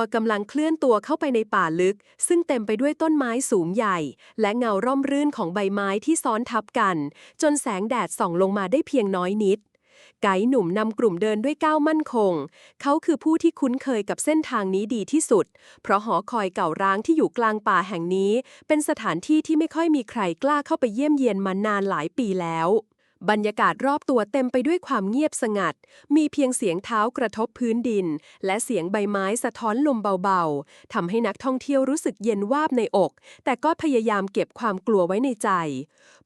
ตัวกำลังเคลื่อนตัวเข้าไปในป่าลึก ซึ่งเต็มไปด้วยต้นไม้สูงใหญ่ และเงาร่มรื่นของใบไม้ที่ซ้อนทับกัน จนแสงแดดส่องลงมาได้เพียงน้อยนิด ไกด์หนุ่มนำกลุ่มเดินด้วยก้าวมั่นคง เขาคือผู้ที่คุ้นเคยกับเส้นทางนี้ดีที่สุด เพราะหอคอยเก่าร้างที่อยู่กลางป่าแห่งนี้ เป็นสถานที่ที่ไม่ค่อยมีใครกล้าเข้าไปเยี่ยมเยียนมานานหลายปีแล้ว บรรยากาศรอบตัวเต็มไปด้วยความเงียบสงัด มีเพียงเสียงเท้ากระทบพื้นดิน และเสียงใบไม้สะท้อนลมเบาๆทำให้นักท่องเที่ยวรู้สึกเย็นวาบในอก แต่ก็พยายามเก็บความกลัวไว้ในใจ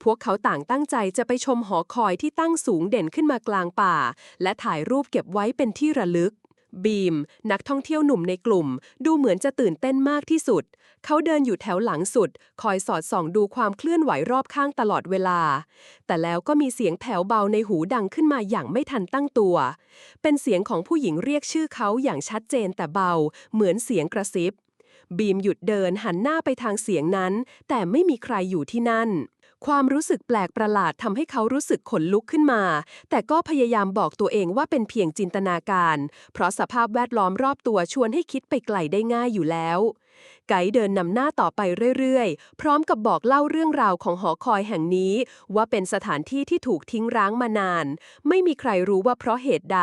พวกเขาต่างตั้งใจจะไปชมหอคอยที่ตั้งสูงเด่นขึ้นมากลางป่า และถ่ายรูปเก็บไว้เป็นที่ระลึกบีม นักท่องเที่ยวหนุ่มในกลุ่ม ดูเหมือนจะตื่นเต้นมากที่สุด เขาเดินอยู่แถวหลังสุด คอยสอดส่องดูความเคลื่อนไหวรอบข้างตลอดเวลา แต่แล้วก็มีเสียงแผ่วเบาในหูดังขึ้นมาอย่างไม่ทันตั้งตัว เป็นเสียงของผู้หญิงเรียกชื่อเขาอย่างชัดเจนแต่เบา เหมือนเสียงกระซิบ บีมหยุดเดินหันหน้าไปทางเสียงนั้น แต่ไม่มีใครอยู่ที่นั่น ความรู้สึกแปลกประหลาดทำให้เขารู้สึกขนลุกขึ้นมา แต่ก็พยายามบอกตัวเองว่าเป็นเพียงจินตนาการ เพราะสภาพแวดล้อมรอบตัวชวนให้คิดไปไกลได้ง่ายอยู่แล้ว ไกด์เดินนำหน้าต่อไปเรื่อยๆ พร้อมกับบอกเล่าเรื่องราวของหอคอยแห่งนี้ ว่าเป็นสถานที่ที่ถูกทิ้งร้างมานาน ไม่มีใครรู้ว่าเพราะเหตุใด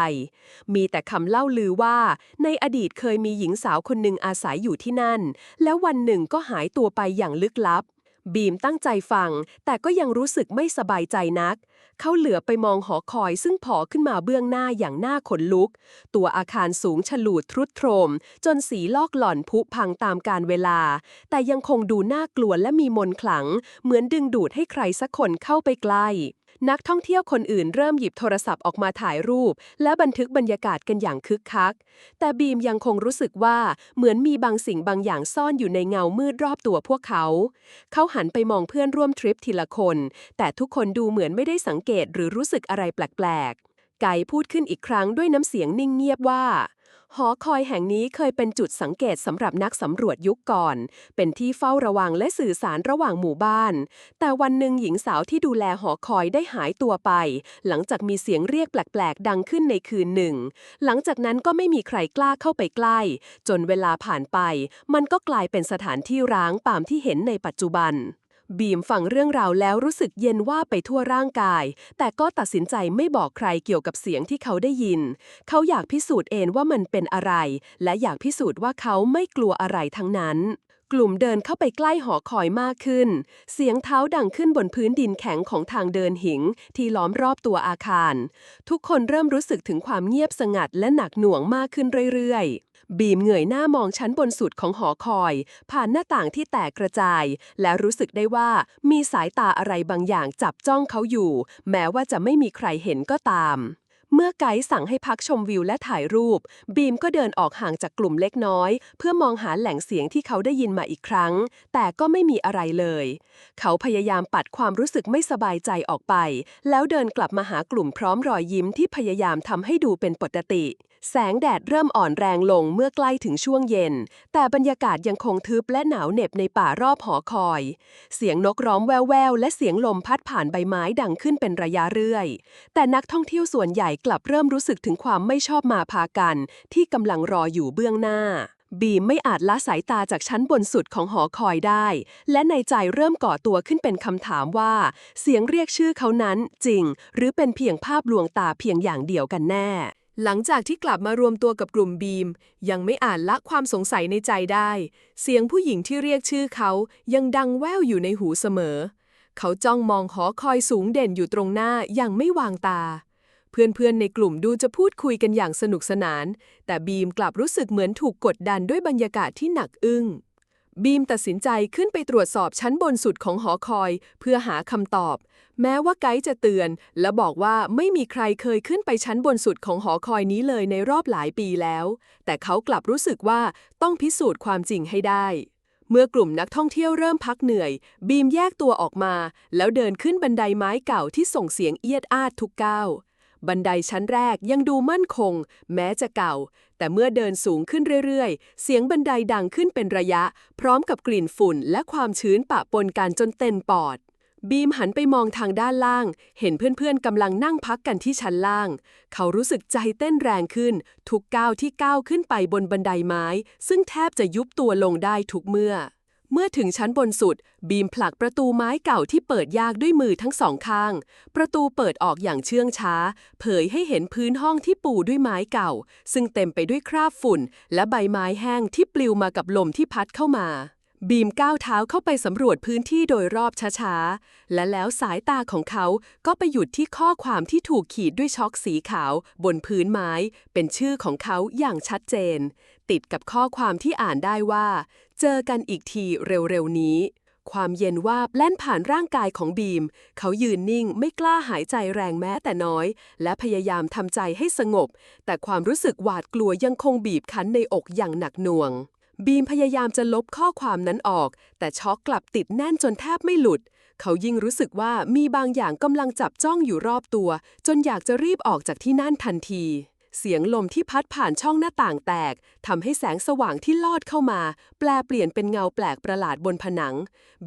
มีแต่คำเล่าลือว่า ในอดีตเคยมีหญิงสาวคนหนึ่งอาศัยอยู่ที่นั่น แล้ววันหนึ่งก็หายตัวไปอย่างลึกลับ บีมตั้งใจฟัง แต่ก็ยังรู้สึกไม่สบายใจนัก เขาเหลือไปมองหอคอยซึ่งผอขึ้นมาเบื้องหน้าอย่างหน้าขนลุก ตัวอาคารสูงฉลูดทรุดโทรม จนสีลอกหล่อนพุพังตามการเวลา แต่ยังคงดูน่ากลัวและมีมนขลัง เหมือนดึงดูดให้ใครสักคนเข้าไปใกล้ นักท่องเที่ยวคนอื่นเริ่มหยิบโทรศัพท์ออกมาถ่ายรูป และบันทึกบรรยากาศกันอย่างคึกคัก แต่บีมยังคงรู้สึกว่าเหมือนมีบางสิ่งบางอย่างซ่อนอยู่ในเงามืดรอบตัวพวกเขา เขาหันไปมองเพื่อนร่วมทริปทีละคน แต่ทุกคนดูเหมือนไม่ได้สังเกตหรือรู้สึกอะไรแปลกๆ ไก่พูดขึ้นอีกครั้งด้วยน้ำเสียงนิ่งเงียบว่า หอคอยแห่งนี้เคยเป็นจุดสังเกตสำหรับนักสำรวจยุคก่อน เป็นที่เฝ้าระวังและสื่อสารระหว่างหมู่บ้าน แต่วันหนึ่งหญิงสาวที่ดูแลหอคอยได้หายตัวไป หลังจากมีเสียงเรียกแปลกๆ ดังขึ้นในคืนหนึ่ง หลังจากนั้นก็ไม่มีใครกล้าเข้าไปใกล้ จนเวลาผ่านไป มันก็กลายเป็นสถานที่ร้างตามที่เห็นในปัจจุบัน บีมฟังเรื่องราวแล้วรู้สึกเย็นว่าไปทั่วร่างกาย แต่ก็ตัดสินใจไม่บอกใครเกี่ยวกับเสียงที่เขาได้ยิน เขาอยากพิสูจน์เองว่ามันเป็นอะไร และอยากพิสูจน์ว่าเขาไม่กลัวอะไรทั้งนั้น กลุ่มเดินเข้าไปใกล้หอคอยมากขึ้น เสียงเท้าดังขึ้นบนพื้นดินแข็งของทางเดินหิง ที่ล้อมรอบตัวอาคาร ทุกคนเริ่มรู้สึกถึงความเงียบสงัดและหนักหน่วงมากขึ้นเรื่อยๆ บีมเหงื่อยหน้ามองชั้นบนสุดของหอคอย ผ่านหน้าต่างที่แตกกระจาย และรู้สึกได้ว่ามีสายตาอะไรบางอย่างจับจ้องเขาอยู่ แม้ว่าจะไม่มีใครเห็นก็ตาม เมื่อไกด์สั่งให้พักชมวิวและถ่ายรูป บีมก็เดินออกห่างจากกลุ่มเล็กน้อย เพื่อมองหาแหล่งเสียงที่เขาได้ยินมาอีกครั้ง แต่ก็ไม่มีอะไรเลย เขาพยายามปัดความรู้สึกไม่สบายใจออกไป แล้วเดินกลับมาหากลุ่มพร้อมรอยยิ้มที่พยายามทำให้ดูเป็นปกติ แสงแดดเริ่มอ่อนแรงลงเมื่อใกล้ถึงช่วงเย็น แต่บรรยากาศยังคงทึบและหนาวเหน็บในป่ารอบหอคอย เสียงนกร้องแววๆ และเสียงลมพัดผ่านใบไม้ดังขึ้นเป็นระยะเรื่อย แต่นักท่องเที่ยวส่วนใหญ่กลับเริ่มรู้สึกถึงความไม่ชอบมาพากัน ที่กำลังรออยู่เบื้องหน้า บีมไม่อาจละสายตาจากชั้นบนสุดของหอคอยได้ และในใจเริ่มก่อตัวขึ้นเป็นคำถามว่า เสียงเรียกชื่อเขานั้นจริง หรือเป็นเพียงภาพลวงตาเพียงอย่างเดียวกันแน่ หลังจากที่กลับมารวมตัวกับกลุ่มบีม ยังไม่อาจละความสงสัยในใจได้ เสียงผู้หญิงที่เรียกชื่อเขายังดังแว่วอยู่ในหูเสมอ เขาจ้องมองหอคอยสูงเด่นอยู่ตรงหน้าอย่างไม่วางตา เพื่อนๆในกลุ่มดูจะพูดคุยกันอย่างสนุกสนาน แต่บีมกลับรู้สึกเหมือนถูกกดดันด้วยบรรยากาศที่หนักอึ้ง บีมตัดสินใจขึ้นไปตรวจสอบชั้นบนสุดของหอคอย เพื่อหาคำตอบ แม้ว่าไกด์จะเตือน และบอกว่าไม่มีใครเคยขึ้นไปชั้นบนสุดของหอคอยนี้เลยในรอบหลายปีแล้ว แต่เขากลับรู้สึกว่าต้องพิสูจน์ความจริงให้ได้ เมื่อกลุ่มนักท่องเที่ยวเริ่มพักเหนื่อย บีมแยกตัวออกมา แล้วเดินขึ้นบันไดไม้เก่าที่ส่งเสียงเอียดอาดทุกก้าว บันไดชั้นแรกยังดูมั่นคง แม้จะเก่า แต่เมื่อเดินสูงขึ้นเรื่อยๆ เสียงบันไดดังขึ้นเป็นระยะ พร้อมกับกลิ่นฝุ่นและความชื้นปะปนกันจนเต็มปอด บีมหันไปมองทางด้านล่าง เห็นเพื่อนๆกำลังนั่งพักกันที่ชั้นล่าง เขารู้สึกใจเต้นแรงขึ้น ทุกก้าวที่ก้าวขึ้นไปบนบันไดไม้ ซึ่งแทบจะยุบตัวลงได้ทุกเมื่อ เมื่อถึงชั้นบนสุด บีมผลักประตูไม้เก่าที่เปิดยากด้วยมือทั้งสองข้าง ประตูเปิดออกอย่างเชื่องช้า เผยให้เห็นพื้นห้องที่ปูด้วยไม้เก่า ซึ่งเต็มไปด้วยคราบฝุ่น และใบไม้แห้งที่ปลิวมากับลมที่พัดเข้ามา บีมก้าวเท้าเข้าไปสำรวจพื้นที่โดยรอบช้าๆ และแล้วสายตาของเขาก็ไปหยุดที่ข้อความที่ถูกขีดด้วยช็อกสีขาว บนพื้นไม้ เป็นชื่อของเขาอย่างชัดเจน ติดกับข้อความที่อ่านได้ว่า เจอกันอีกทีเร็วๆนี้ ความเย็นวาบแล่นผ่านร่างกายของบีม เขายืนนิ่งไม่กล้าหายใจแรงแม้แต่น้อย และพยายามทำใจให้สงบ แต่ความรู้สึกหวาดกลัวยังคงบีบคั้นในอกอย่างหนักหน่วง บีมพยายามจะลบข้อความนั้นออก แต่ช็อกกลับติดแน่นจนแทบไม่หลุดเขายิ่งรู้สึกว่ามีบางอย่างกำลังจับจ้องอยู่รอบตัว จนอยากจะรีบออกจากที่นั่นทันที เสียงลมที่พัดผ่านช่องหน้าต่างแตกทำให้แสงสว่างที่ลอดเข้ามา แปลเปลี่ยนเป็นเงาแปลกประหลาดบนผนัง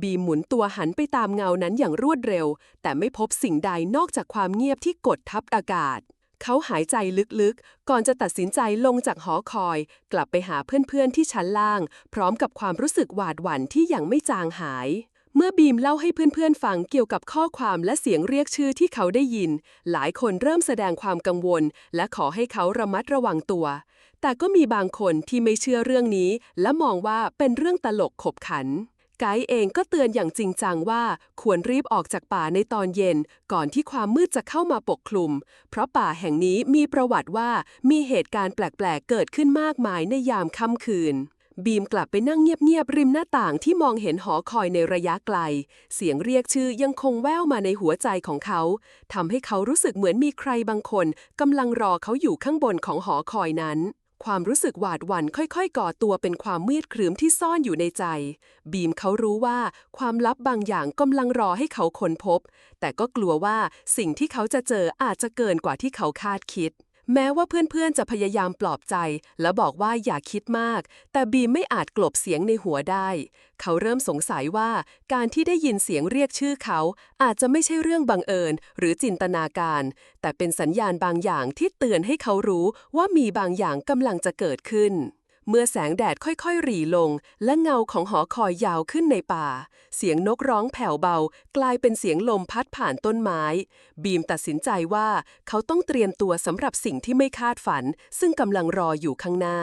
บีหมุนตัวหันไปตามเงานั้นอย่างรวดเร็ว แต่ไม่พบสิ่งใดนอกจากความเงียบที่กดทับอากาศ เขาหายใจลึกๆ ก่อนจะตัดสินใจลงจากหอคอย กลับไปหาเพื่อนๆที่ชั้นล่าง พร้อมกับความรู้สึกหวาดหวั่นที่ยังไม่จางหาย เมื่อบีมเล่าให้เพื่อนๆฟังเกี่ยวกับข้อความและเสียงเรียกชื่อที่เขาได้ยิน หลายคนเริ่มแสดงความกังวล และขอให้เขาระมัดระวังตัว แต่ก็มีบางคนที่ไม่เชื่อเรื่องนี้ และมองว่าเป็นเรื่องตลกขบขัน ไกด์เองก็เตือนอย่างจริงจังว่าควรรีบออกจากป่าในตอนเย็น ก่อนที่ความมืดจะเข้ามาปกคลุม เพราะป่าแห่งนี้มีประวัติว่ามีเหตุการณ์แปลกๆ เกิดขึ้นมากมายในยามค่ำคืน บีมกลับไปนั่งเงียบๆริมหน้าต่างที่มองเห็นหอคอยในระยะไกล เสียงเรียกชื่อยังคงแว่วมาในหัวใจของเขาทำให้เขารู้สึกเหมือนมีใครบางคนกำลังรอเขาอยู่ข้างบนของหอคอยนั้น ความรู้สึกหวาดหวั่นค่อยๆ ก่อตัวเป็นความมืดครึ้มที่ซ่อนอยู่ในใจ บีมเขารู้ว่าความลับบางอย่างกำลังรอให้เขาค้นพบ แต่ก็กลัวว่าสิ่งที่เขาจะเจออาจจะเกินกว่าที่เขาคาดคิด แม้ว่าเพื่อนๆ จะพยายามปลอบใจ และบอกว่าอย่าคิดมาก แต่บีมไม่อาจกลบเสียงในหัวได้ เขาเริ่มสงสัยว่าการที่ได้ยินเสียงเรียกชื่อเขา อาจจะไม่ใช่เรื่องบังเอิญ หรือจินตนาการ แต่เป็นสัญญาณบางอย่างที่เตือนให้เขารู้ว่ามีบางอย่างกำลังจะเกิดขึ้น เมื่อแสงแดดค่อยๆ หรี่ลง และเงาของหอคอยยาวขึ้นในป่า เสียงนกร้องแผ่วเบา กลายเป็นเสียงลมพัดผ่านต้นไม้ บีมตัดสินใจว่าเขาต้องเตรียมตัวสำหรับสิ่งที่ไม่คาดฝัน ซึ่งกำลังรออยู่ข้างหน้า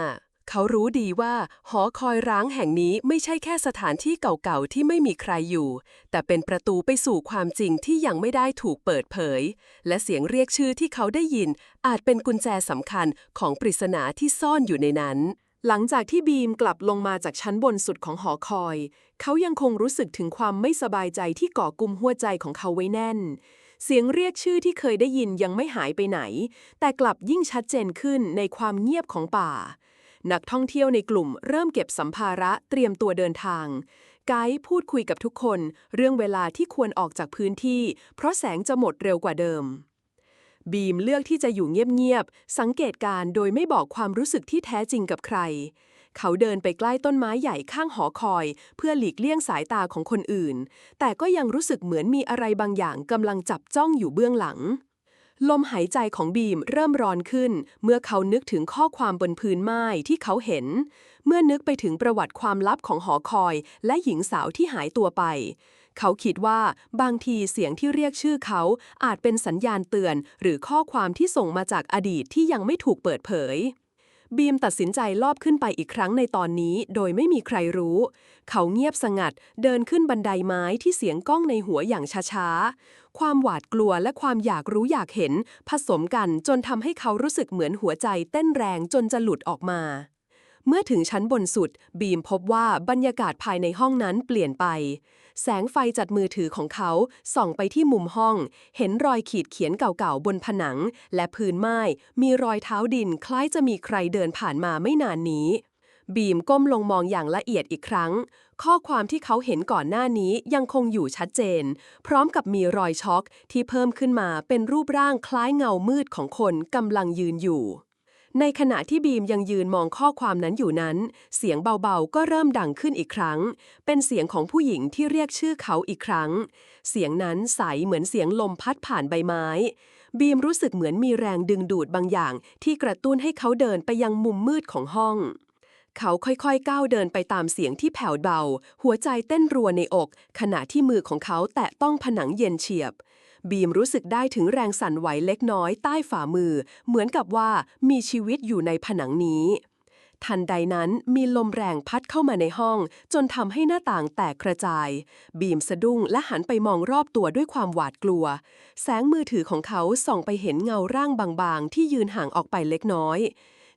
เขารู้ดีว่า หอคอยร้างแห่งนี้ไม่ใช่แค่สถานที่เก่าๆที่ไม่มีใครอยู่ แต่เป็นประตูไปสู่ความจริงที่ยังไม่ได้ถูกเปิดเผย และเสียงเรียกชื่อที่เขาได้ยิน อาจเป็นกุญแจสำคัญของปริศนาที่ซ่อนอยู่ในนั้น หลังจากที่บีมกลับลงมาจากชั้นบนสุดของหอคอย เขายังคงรู้สึกถึงความไม่สบายใจที่ก่อกุมหัวใจของเขาไว้แน่น เสียงเรียกชื่อที่เคยได้ยินยังไม่หายไปไหน แต่กลับยิ่งชัดเจนขึ้นในความเงียบของป่า นักท่องเที่ยวในกลุ่มเริ่มเก็บสัมภาระเตรียมตัวเดินทาง ไกด์พูดคุยกับทุกคน เรื่องเวลาที่ควรออกจากพื้นที่ เพราะแสงจะหมดเร็วกว่าเดิม บีมเลือกที่จะอยู่เงียบๆ สังเกตการ์โดยไม่บอกความรู้สึกที่แท้จริงกับใคร เขาเดินไปใกล้ต้นไม้ใหญ่ข้างหอคอย เพื่อหลีกเลี่ยงสายตาของคนอื่น แต่ก็ยังรู้สึกเหมือนมีอะไรบางอย่างกำลังจับจ้องอยู่เบื้องหลัง ลมหายใจของบีมเริ่มร้อนขึ้น เมื่อเขานึกถึงข้อความบนพื้นไม้ที่เขาเห็น เมื่อนึกไปถึงประวัติความลับของหอคอย และหญิงสาวที่หายตัวไป เขาคิดว่าบางทีเสียงที่เรียกชื่อเขาอาจเป็นสัญญาณเตือน หรือข้อความที่ส่งมาจากอดีตที่ยังไม่ถูกเปิดเผยบีมตัดสินใจลอบขึ้นไปอีกครั้งในตอนนี้ โดยไม่มีใครรู้ เขาเงียบสงัด เดินขึ้นบันไดไม้ที่เสียงก้องในหัวอย่างช้าๆ ความหวาดกลัวและความอยากรู้อยากเห็น ผสมกันจนทำให้เขารู้สึกเหมือนหัวใจเต้นแรงจนจะหลุดออกมา เมื่อถึงชั้นบนสุด บีมพบว่าบรรยากาศภายในห้องนั้นเปลี่ยนไป แสงไฟจัดมือถือของเขาส่องไปที่มุมห้อง เห็นรอยขีดเขียนเก่าๆบนผนัง และพื้นไม้ มีรอยเท้าดินคล้ายจะมีใครเดินผ่านมาไม่นานนี้ บีมก้มลงมองอย่างละเอียดอีกครั้ง ข้อความที่เขาเห็นก่อนหน้านี้ยังคงอยู่ชัดเจน พร้อมกับมีรอยช็อกที่เพิ่มขึ้นมาเป็นรูปร่างคล้ายเงามืดของคนกำลังยืนอยู่ ในขณะที่บีมยังยืนมองข้อความนั้นอยู่นั้น เสียงเบาๆ ก็เริ่มดังขึ้นอีกครั้ง เป็นเสียงของผู้หญิงที่เรียกชื่อเขาอีกครั้ง เสียงนั้นใสเหมือนเสียงลมพัดผ่านใบไม้ บีมรู้สึกเหมือนมีแรงดึงดูดบางอย่าง ที่กระตุ้นให้เขาเดินไปยังมุมมืดของห้อง เขาค่อยๆ ก้าวเดินไปตามเสียงที่แผ่วเบา หัวใจเต้นรัวในอก ขณะที่มือของเขาแตะต้องผนังเย็นเฉียบ บีมรู้สึกได้ถึงแรงสั่นไหวเล็กน้อยใต้ฝ่ามือ เหมือนกับว่ามีชีวิตอยู่ในผนังนี้ ทันใดนั้นมีลมแรงพัดเข้ามาในห้อง จนทำให้หน้าต่างแตกกระจาย บีมสะดุ้งและหันไปมองรอบตัวด้วยความหวาดกลัว แสงมือถือของเขาส่องไปเห็นเงาร่างบางๆ ที่ยืนห่างออกไปเล็กน้อย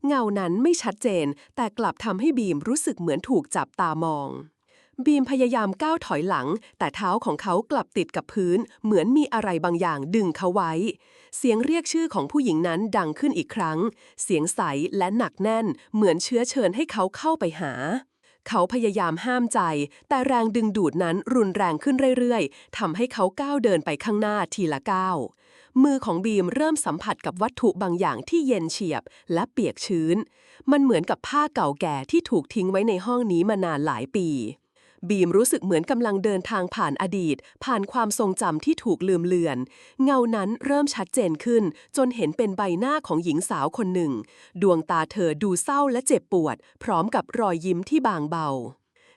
เงานั้นไม่ชัดเจน แต่กลับทำให้บีมรู้สึกเหมือนถูกจับตามอง บีมพยายามก้าวถอยหลัง แต่เท้าของเขากลับติดกับพื้น เหมือนมีอะไรบางอย่างดึงเขาไว้ เสียงเรียกชื่อของผู้หญิงนั้นดังขึ้นอีกครั้ง เสียงใสและหนักแน่น เหมือนเชื้อเชิญให้เขาเข้าไปหา เขาพยายามห้ามใจ แต่แรงดึงดูดนั้นรุนแรงขึ้นเรื่อยๆทำให้เขาก้าวเดินไปข้างหน้าทีละก้าวมือของบีมเริ่มสัมผัสกับวัตถุบางอย่างที่เย็นเฉียบและเปียกชื้น มันเหมือนกับผ้าเก่าแก่ที่ถูกทิ้งไว้ในห้องนี้มานานหลายปี บีมรู้สึกเหมือนกำลังเดินทางผ่านอดีต ผ่านความทรงจำที่ถูกลืมเลือน เงานั้นเริ่มชัดเจนขึ้น จนเห็นเป็นใบหน้าของหญิงสาวคนหนึ่ง ดวงตาเธอดูเศร้าและเจ็บปวด พร้อมกับรอยยิ้มที่บางเบา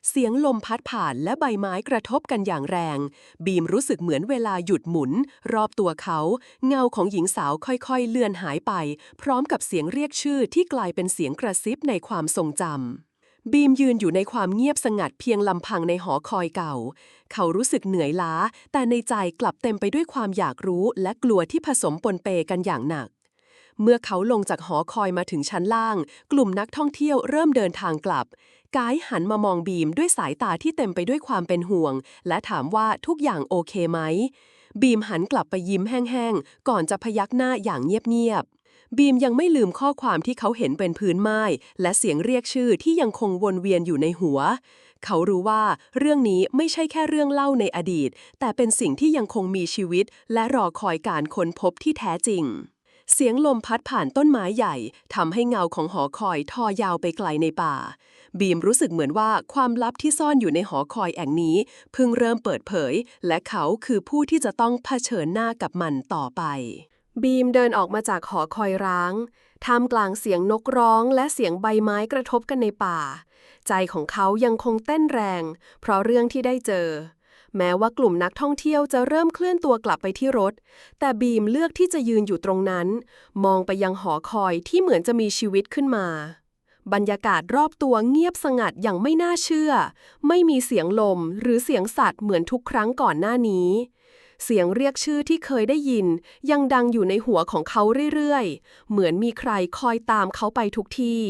เสียงลมพัดผ่านและใบไม้กระทบกันอย่างแรง บีมรู้สึกเหมือนเวลาหยุดหมุน รอบตัวเขา เงาของหญิงสาวค่อยๆ เลือนหายไป พร้อมกับเสียงเรียกชื่อที่กลายเป็นเสียงกระซิบในความทรงจำ บีมยืนอยู่ในความเงียบสงัดเพียงลำพังในหอคอยเก่า เขารู้สึกเหนื่อยล้า แต่ในใจกลับเต็มไปด้วยความอยากรู้และกลัวที่ผสมปนเปกันอย่างหนัก เมื่อเขาลงจากหอคอยมาถึงชั้นล่าง กลุ่มนักท่องเที่ยวเริ่มเดินทางกลับ กายหันมามองบีมด้วยสายตาที่เต็มไปด้วยความเป็นห่วง และถามว่าทุกอย่างโอเคไหม บีมหันกลับไปยิ้มแห้งๆ ก่อนจะพยักหน้าอย่างเงียบๆ บีมยังไม่ลืมข้อความที่เขาเห็นเป็นพื้นไม้และเสียงเรียกชื่อที่ยังคงวนเวียนอยู่ในหัว เขารู้ว่าเรื่องนี้ไม่ใช่แค่เรื่องเล่าในอดีต แต่เป็นสิ่งที่ยังคงมีชีวิต และรอคอยการค้นพบที่แท้จริง เสียงลมพัดผ่านต้นไม้ใหญ่ทำให้เงาของหอคอยทอยาวไปไกลในป่า บีมรู้สึกเหมือนว่าความลับที่ซ่อนอยู่ในหอคอยแห่งนี้เพิ่งเริ่มเปิดเผย และเขาคือผู้ที่จะต้องเผชิญหน้ากับมันต่อไป บีมเดินออกมาจากหอคอยร้าง ท่ามกลางเสียงนกร้องและเสียงใบไม้กระทบกันในป่า ใจของเขายังคงเต้นแรง เพราะเรื่องที่ได้เจอ แม้ว่ากลุ่มนักท่องเที่ยวจะเริ่มเคลื่อนตัวกลับไปที่รถ แต่บีมเลือกที่จะยืนอยู่ตรงนั้น มองไปยังหอคอยที่เหมือนจะมีชีวิตขึ้นมา บรรยากาศรอบตัวเงียบสงัดอย่างไม่น่าเชื่อ ไม่มีเสียงลมหรือเสียงสัตว์เหมือนทุกครั้งก่อนหน้านี้ เสียงเรียกชื่อที่เคยได้ยิน ยังดังอยู่ในหัวของเขาเรื่อยๆ เหมือนมีใครคอยตามเขาไปทุกที่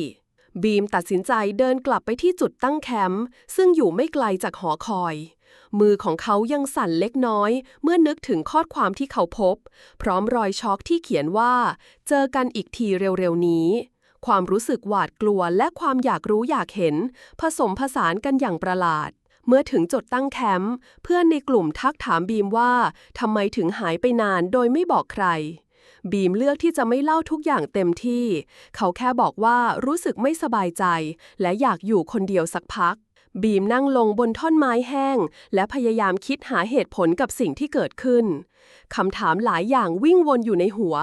บีมตัดสินใจเดินกลับไปที่จุดตั้งแคมป์ซึ่งอยู่ไม่ไกลจากหอคอย มือของเขายังสั่นเล็กน้อย เมื่อนึกถึงข้อความที่เขาพบ พร้อมรอยช็อกที่เขียนว่า เจอกันอีกทีเร็วๆนี้ความรู้สึกหวาดกลัวและความอยากรู้อยากเห็น ผสมผสานกันอย่างประหลาด เมื่อถึงจุดตั้งแคมป์เพื่อนในกลุ่มทักถามบีมว่าทำไมถึงหายไปนานโดยไม่บอกใคร บีมเลือกที่จะไม่เล่าทุกอย่างเต็มที่ เขาแค่บอกว่ารู้สึกไม่สบายใจ และอยากอยู่คนเดียวสักพัก บีมนั่งลงบนท่อนไม้แห้ง และพยายามคิดหาเหตุผลกับสิ่งที่เกิดขึ้นคำถามหลายอย่างวิ่งวนอยู่ในหัว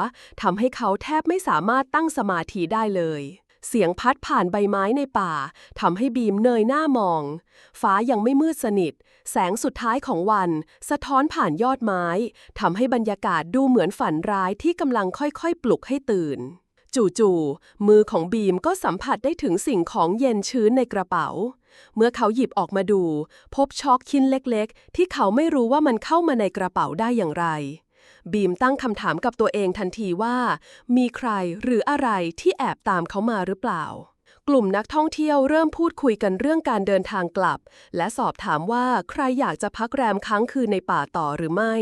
ทำให้เขาแทบไม่สามารถตั้งสมาธิได้เลย เสียงพัดผ่านใบไม้ในป่าทำให้บีมเนยหน้ามอง ฟ้ายังไม่มืดสนิท แสงสุดท้ายของวัน สะท้อนผ่านยอดไม้ทำให้บรรยากาศดูเหมือนฝันร้ายที่กำลังค่อยๆ ปลุกให้ตื่น จู่ๆมือของบีมก็สัมผัสได้ถึงสิ่งของเย็นชื้นในกระเป๋า เมื่อเขาหยิบออกมาดู พบช็อกชิ้นเล็กๆ ที่เขาไม่รู้ว่ามันเข้ามาในกระเป๋าได้อย่างไร บีมตั้งคำถามกับตัวเองทันทีว่า มีใครหรืออะไรที่แอบตามเขามาหรือเปล่า กลุ่มนักท่องเที่ยวเริ่มพูดคุยกันเรื่องการเดินทางกลับ และสอบถามว่าใครอยากจะพักแรมค้างคืนในป่าต่อหรือไม่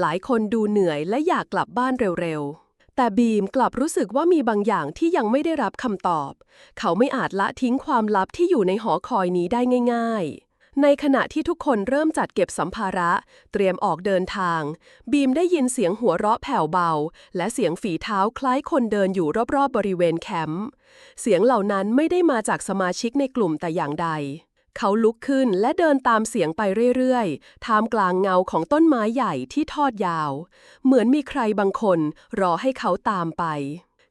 หลายคนดูเหนื่อยและอยากกลับบ้านเร็วๆแต่บีมกลับรู้สึกว่ามีบางอย่างที่ยังไม่ได้รับคำตอบ เขาไม่อาจละทิ้งความลับที่อยู่ในหอคอยนี้ได้ง่าย ๆ ในขณะที่ทุกคนเริ่มจัดเก็บสัมภาระ เตรียมออกเดินทาง บีมได้ยินเสียงหัวเราะแผ่วเบา และเสียงฝีเท้าคล้ายคนเดินอยู่รอบๆบริเวณแคมป์เสียงเหล่านั้นไม่ได้มาจากสมาชิกในกลุ่มแต่อย่างใด เขาลุกขึ้นและเดินตามเสียงไปเรื่อยๆ ท่ามกลางเงาของต้นไม้ใหญ่ที่ทอดยาว เหมือนมีใครบางคนรอให้เขาตามไป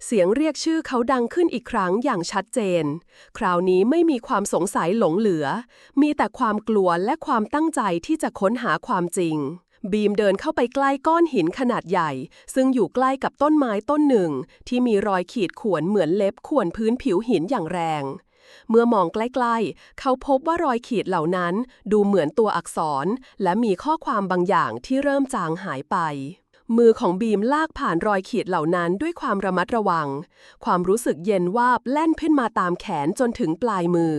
เสียงเรียกชื่อเขาดังขึ้นอีกครั้งอย่างชัดเจน คราวนี้ไม่มีความสงสัยหลงเหลือ มีแต่ความกลัวและความตั้งใจที่จะค้นหาความจริง บีมเดินเข้าไปใกล้ก้อนหินขนาดใหญ่ ซึ่งอยู่ใกล้กับต้นไม้ต้นหนึ่ง ที่มีรอยขีดข่วนเหมือนเล็บข่วนพื้นผิวหินอย่างแรง เมื่อมองใกล้ๆ เขาพบว่ารอยขีดเหล่านั้น ดูเหมือนตัวอักษร และมีข้อความบางอย่างที่เริ่มจางหายไป มือของบีมลากผ่านรอยขีดเหล่านั้นด้วยความระมัดระวัง ความรู้สึกเย็นวาบแล่นขึ้นมาตามแขนจนถึงปลายมือ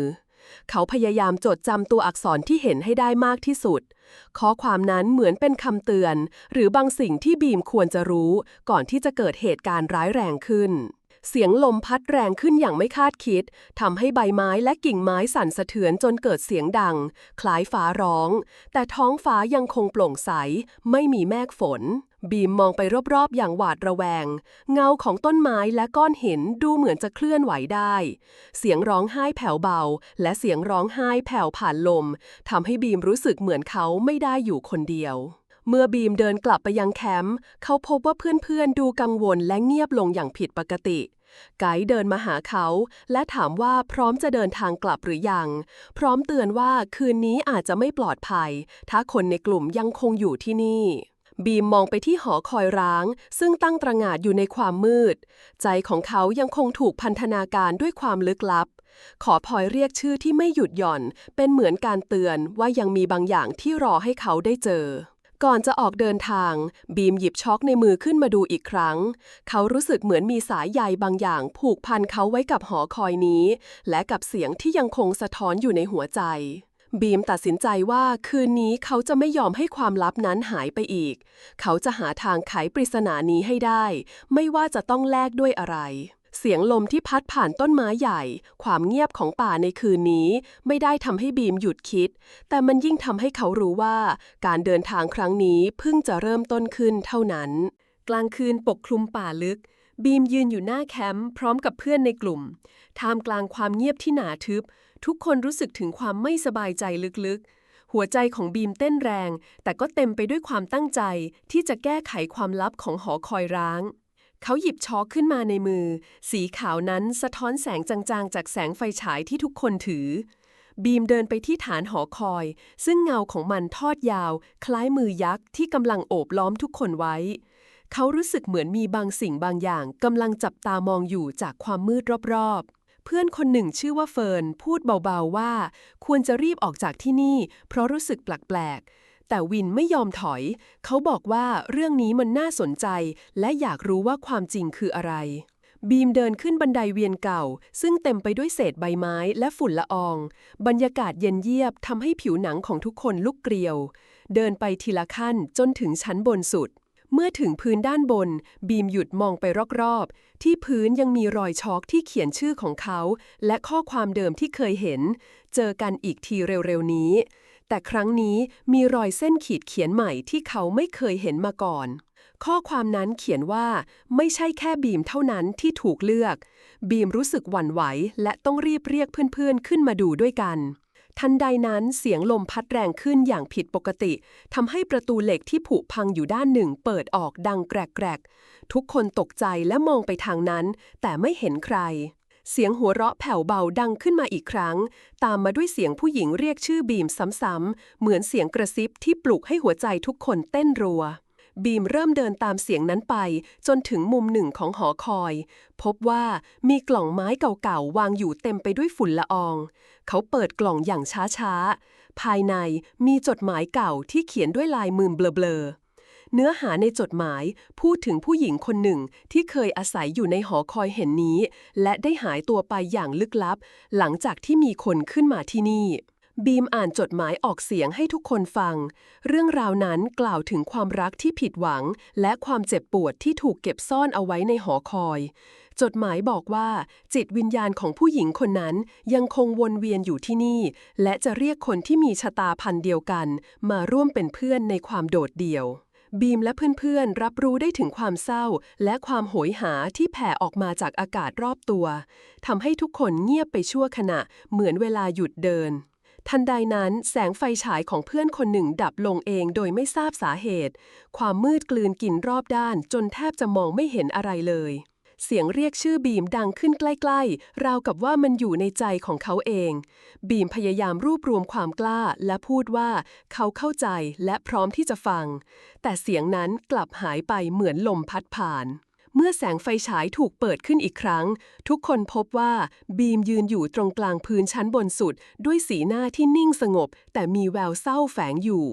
เขาพยายามจดจำตัวอักษรที่เห็นให้ได้มากที่สุด ข้อความนั้นเหมือนเป็นคำเตือน หรือบางสิ่งที่บีมควรจะรู้ ก่อนที่จะเกิดเหตุการณ์ร้ายแรงขึ้น เสียงลมพัดแรงขึ้นอย่างไม่คาดคิดทำให้ใบไม้และกิ่งไม้สั่นสะเทือนจนเกิดเสียงดัง คล้ายฟ้าร้อง แต่ท้องฟ้ายังคงโปร่งใส ไม่มีเมฆฝน บีมมองไปรอบๆ อย่างหวาดระแวง เงาของต้นไม้และก้อนหินดูเหมือนจะเคลื่อนไหวได้ เสียงร้องไห้แผ่วเบา และเสียงร้องไห้แผ่วผ่านลมทำให้บีมรู้สึกเหมือนเขาไม่ได้อยู่คนเดียว เมื่อบีมเดินกลับไปยังแคมป์เขาพบว่าเพื่อนๆดูกังวลและเงียบลงอย่างผิดปกติ ไกด์เดินมาหาเขา และถามว่าพร้อมจะเดินทางกลับหรือยัง พร้อมเตือนว่าคืนนี้อาจจะไม่ปลอดภัย ถ้าคนในกลุ่มยังคงอยู่ที่นี่บีมมองไปที่หอคอยร้าง ซึ่งตั้งตระหง่านอยู่ในความมืด ใจของเขายังคงถูกพันธนาการด้วยความลึกลับ ขอพลอยเรียกชื่อที่ไม่หยุดหย่อน เป็นเหมือนการเตือนว่ายังมีบางอย่างที่รอให้เขาได้เจอ ก่อนจะออกเดินทาง บีมหยิบช็อกในมือขึ้นมาดูอีกครั้ง เขารู้สึกเหมือนมีสายใยบางอย่าง ผูกพันเขาไว้กับหอคอยนี้ และกับเสียงที่ยังคงสะท้อนอยู่ในหัวใจ บีมตัดสินใจว่าคืนนี้เขาจะไม่ยอมให้ความลับนั้นหายไปอีก เขาจะหาทางไขปริศนานี้ให้ได้ ไม่ว่าจะต้องแลกด้วยอะไร เสียงลมที่พัดผ่านต้นไม้ใหญ่ ความเงียบของป่าในคืนนี้ ไม่ได้ทำให้บีมหยุดคิด แต่มันยิ่งทำให้เขารู้ว่า การเดินทางครั้งนี้เพิ่งจะเริ่มต้นขึ้นเท่านั้น กลางคืนปกคลุมป่าลึก บีมยืนอยู่หน้าแคมป์พร้อมกับเพื่อนในกลุ่ม ท่ามกลางความเงียบที่หนาทึบ ทุกคนรู้สึกถึงความไม่สบายใจลึกๆหัวใจของบีมเต้นแรง แต่ก็เต็มไปด้วยความตั้งใจที่จะแก้ไขความลับของหอคอยร้าง เขาหยิบช็อกขึ้นมาในมือ สีขาวนั้นสะท้อนแสงจางๆ จากแสงไฟฉายที่ทุกคนถือ บีมเดินไปที่ฐานหอคอย ซึ่งเงาของมันทอดยาว คล้ายมือยักษ์ที่กำลังโอบล้อมทุกคนไว้ เขารู้สึกเหมือนมีบางสิ่งบางอย่างกำลังจับตามองอยู่จากความมืดรอบๆ เพื่อนคนหนึ่งชื่อว่าเฟิร์นพูดเบาๆว่า ควรจะรีบออกจากที่นี่ เพราะรู้สึกแปลกๆ แต่วินไม่ยอมถอย เขาบอกว่าเรื่องนี้มันน่าสนใจ และอยากรู้ว่าความจริงคืออะไร บีมเดินขึ้นบันไดเวียนเก่า ซึ่งเต็มไปด้วยเศษใบไม้และฝุ่นละออง บรรยากาศเย็นเยียบทำให้ผิวหนังของทุกคนลุกเกลียว เดินไปทีละขั้นจนถึงชั้นบนสุด เมื่อถึงพื้นด้านบน บีมหยุดมองไปรอบๆ ที่พื้นยังมีรอยช็อกที่เขียนชื่อของเขา และข้อความเดิมที่เคยเห็น เจอกันอีกทีเร็วๆนี้ แต่ครั้งนี้มีรอยเส้นขีดเขียนใหม่ที่เขาไม่เคยเห็นมาก่อน ข้อความนั้นเขียนว่า ไม่ใช่แค่บีมเท่านั้นที่ถูกเลือก บีมรู้สึกหวั่นไหว และต้องรีบเรียกเพื่อนๆ ขึ้นมาดูด้วยกัน ทันใดนั้นเสียงลมพัดแรงขึ้นอย่างผิดปกติทำให้ประตูเหล็กที่ผุพังอยู่ด้านหนึ่งเปิดออกดังแกรกๆ ทุกคนตกใจและมองไปทางนั้น แต่ไม่เห็นใคร เสียงหัวเราะแผ่วเบาดังขึ้นมาอีกครั้ง ตามมาด้วยเสียงผู้หญิงเรียกชื่อบีมซ้ำๆ เหมือนเสียงกระซิบที่ปลุกให้หัวใจทุกคนเต้นรัว บีมเริ่มเดินตามเสียงนั้นไป จนถึงมุมหนึ่งของหอคอย พบว่ามีกล่องไม้เก่าๆ วางอยู่เต็มไปด้วยฝุ่นละออง เขาเปิดกล่องอย่างช้าๆ ภายในมีจดหมายเก่าที่เขียนด้วยลายมือเบลอๆ เนื้อหาในจดหมายพูดถึงผู้หญิงคนหนึ่งที่เคยอาศัยอยู่ในหอคอยเห็นนี้ และได้หายตัวไปอย่างลึกลับ หลังจากที่มีคนขึ้นมาที่นี่บีมอ่านจดหมายออกเสียงให้ทุกคนฟัง เรื่องราวนั้นกล่าวถึงความรักที่ผิดหวัง และความเจ็บปวดที่ถูกเก็บซ่อนเอาไว้ในหอคอย จดหมายบอกว่า จิตวิญญาณของผู้หญิงคนนั้นยังคงวนเวียนอยู่ที่นี่ และจะเรียกคนที่มีชะตาพันเดียวกัน มาร่วมเป็นเพื่อนในความโดดเดี่ยว บีมและเพื่อนๆ รับรู้ได้ถึงความเศร้า และความโหยหาที่แผ่ออกมาจากอากาศรอบตัวทำให้ทุกคนเงียบไปชั่วขณะ เหมือนเวลาหยุดเดิน ทันใดนั้นแสงไฟฉายของเพื่อนคนหนึ่งดับลงเองโดยไม่ทราบสาเหตุ ความมืดกลืนกินรอบด้านจนแทบจะมองไม่เห็นอะไรเลย เสียงเรียกชื่อบีมดังขึ้นใกล้ๆ ราวกับว่ามันอยู่ในใจของเขาเอง บีมพยายามรวบรวมความกล้าและพูดว่าเขาเข้าใจและพร้อมที่จะฟัง แต่เสียงนั้นกลับหายไปเหมือนลมพัดผ่าน เมื่อแสงไฟฉายถูกเปิดขึ้นอีกครั้ง ทุกคนพบว่าบีมยืนอยู่ตรงกลางพื้นชั้นบนสุด ด้วยสีหน้าที่นิ่งสงบ แต่มีแววเศร้าแฝงอยู่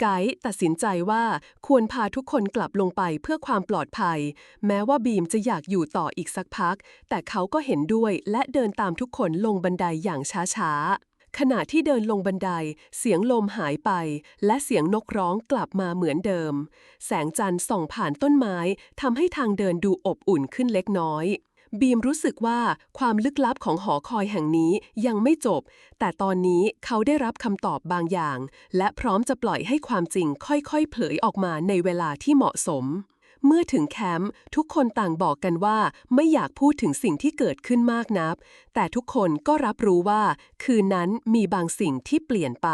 ไกด์ตัดสินใจว่าควรพาทุกคนกลับลงไปเพื่อความปลอดภัย แม้ว่าบีมจะอยากอยู่ต่ออีกสักพัก แต่เขาก็เห็นด้วยและเดินตามทุกคนลงบันไดอย่างช้าๆขณะที่เดินลงบันได เสียงลมหายไป และเสียงนกร้องกลับมาเหมือนเดิม แสงจันทร์ส่องผ่านต้นไม้ทำให้ทางเดินดูอบอุ่นขึ้นเล็กน้อย บีมรู้สึกว่าความลึกลับของหอคอยแห่งนี้ยังไม่จบ แต่ตอนนี้เขาได้รับคำตอบบางอย่าง และพร้อมจะปล่อยให้ความจริงค่อยๆ เผยออกมาในเวลาที่เหมาะสม เมื่อถึงแคมป์ทุกคนต่างบอกกันว่าไม่อยากพูดถึงสิ่งที่เกิดขึ้นมากนัก แต่ทุกคนก็รับรู้ว่า คืนนั้นมีบางสิ่งที่เปลี่ยนไป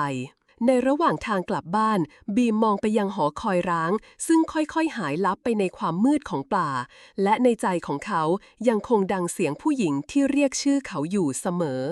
ในระหว่างทางกลับบ้าน บีมมองไปยังหอคอยร้าง ซึ่งค่อยๆ หายลับไปในความมืดของป่า และในใจของเขายังคงดังเสียงผู้หญิงที่เรียกชื่อเขาอยู่เสมอ